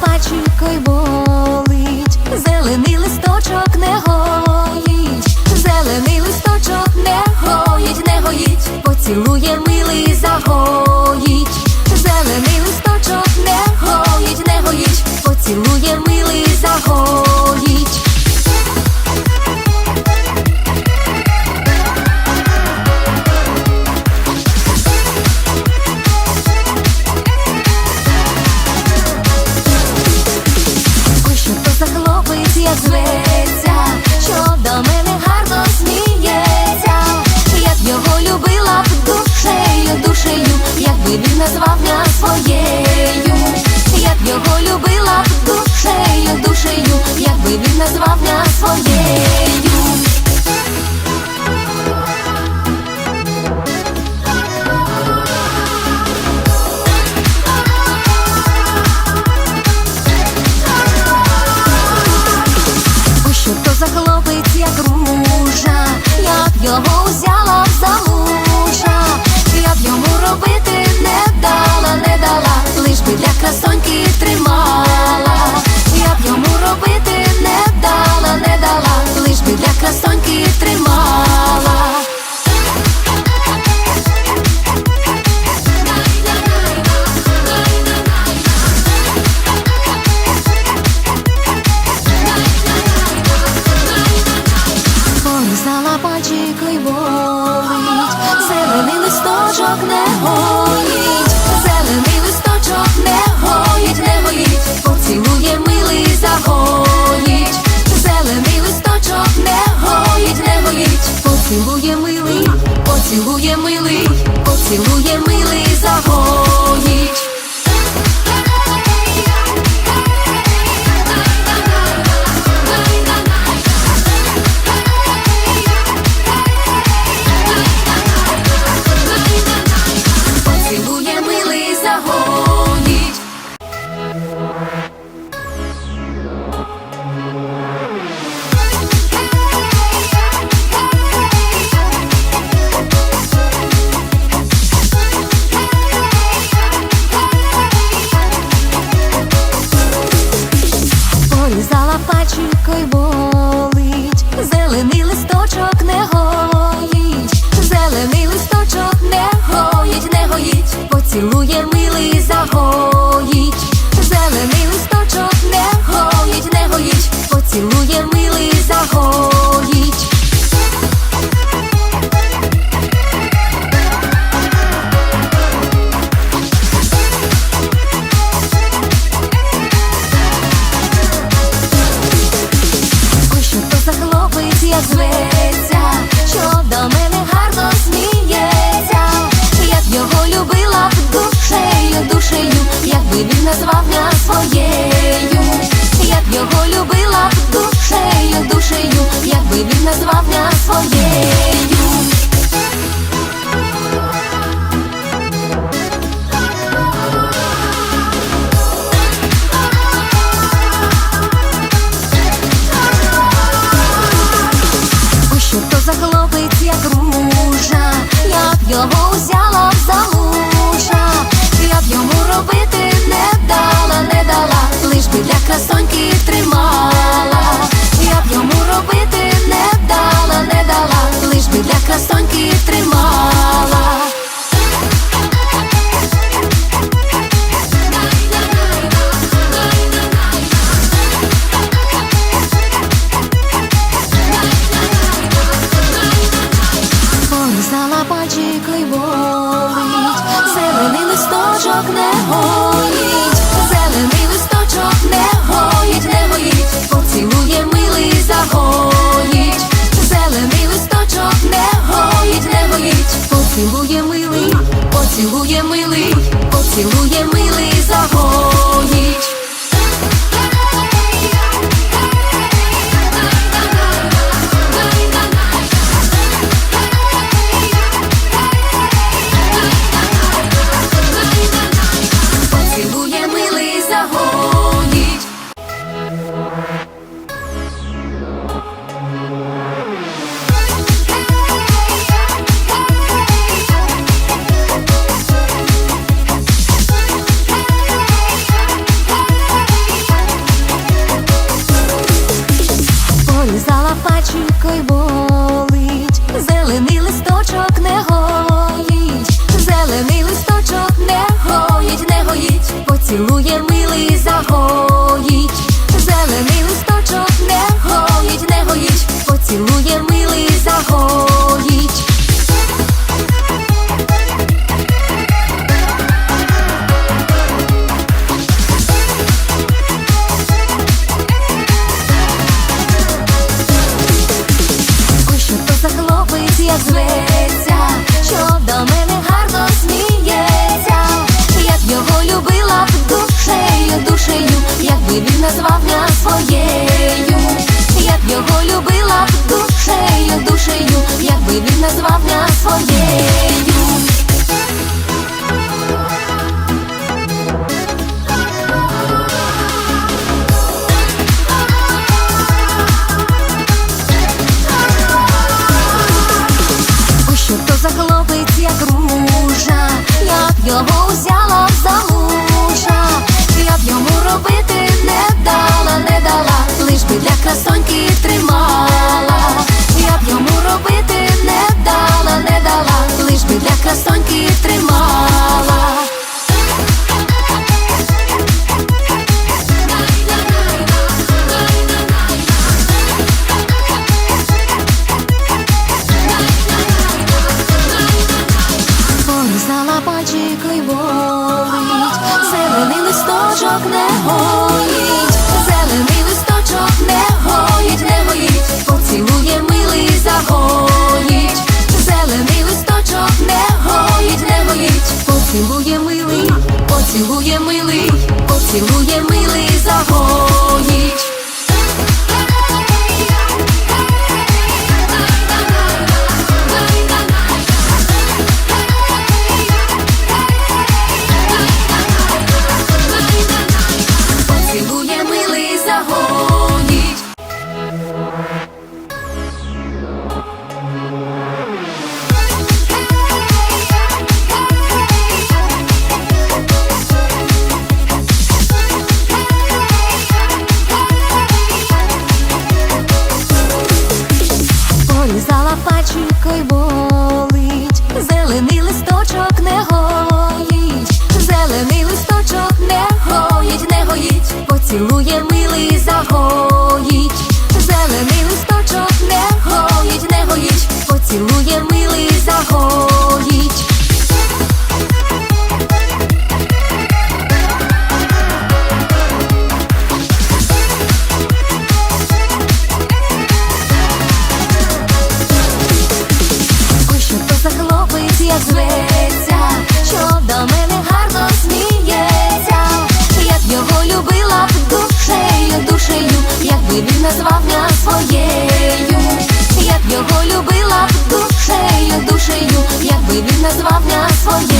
пальчикою болить, зелений листочок не гоїть, зелений листочок не гоїть, не гоїть, поцілує милий загоїть, зелений листочок не гоїть, не гоїть, поцілує милий загоїть. тримала, я б йому робити не дала, не дала, лиш би для красоньки тримала. Порізала пальчик ливовить, зелений листочок не. поцілує милий, поцілує милий загоїть. паченькою бо. пальчики болить, зелений листочок не гоїть, зелений листочок не гоїть, не гоїть, поцілує милий загоїть, зелений листочок не гоїть, не гоїть, поцілує милий, поцілує милий, поцілує милий загоїть. пачкою болить, зелений листочок не гоїть, зелений листочок не гоїть, не гоїть, поцілує милий загоїть, зелений листочок не гоїть, не гоїть, поцілує милий загоїть. красоньки тримала, я б йому робити не дала, не дала, лиш би для красоньки тримала. Залапачі клейболить, зелений листочок не горить поцілує милий, поцілує милий, поцілує милий, загоїть. печінко болить, зелений листочок не гоїть, зелений листочок не гоїть, не гоїть, поцілує милий загоїть, зелений листочок не гоїть, не гоїть, поцілує милий загоїть. і він назвав нас своєю, як його любила б душею, душею, якби він назвав нас своєю.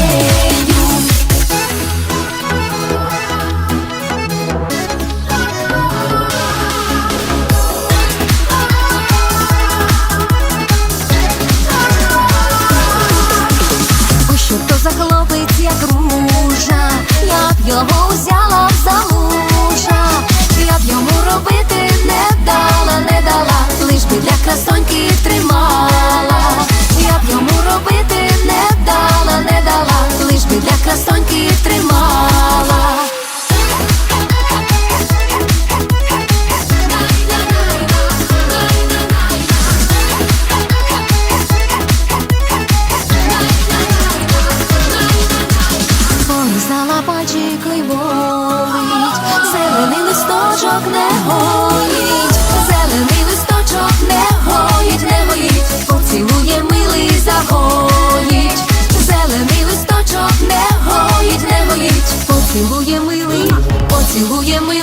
Салапачик ливолить, зелений листочок не гоїть, зелений листочок не гоїть, не гоїть, поцілує милий загоїть, зелений листочок не гоїть, не гоїть, поцілує милий, поцілує милий.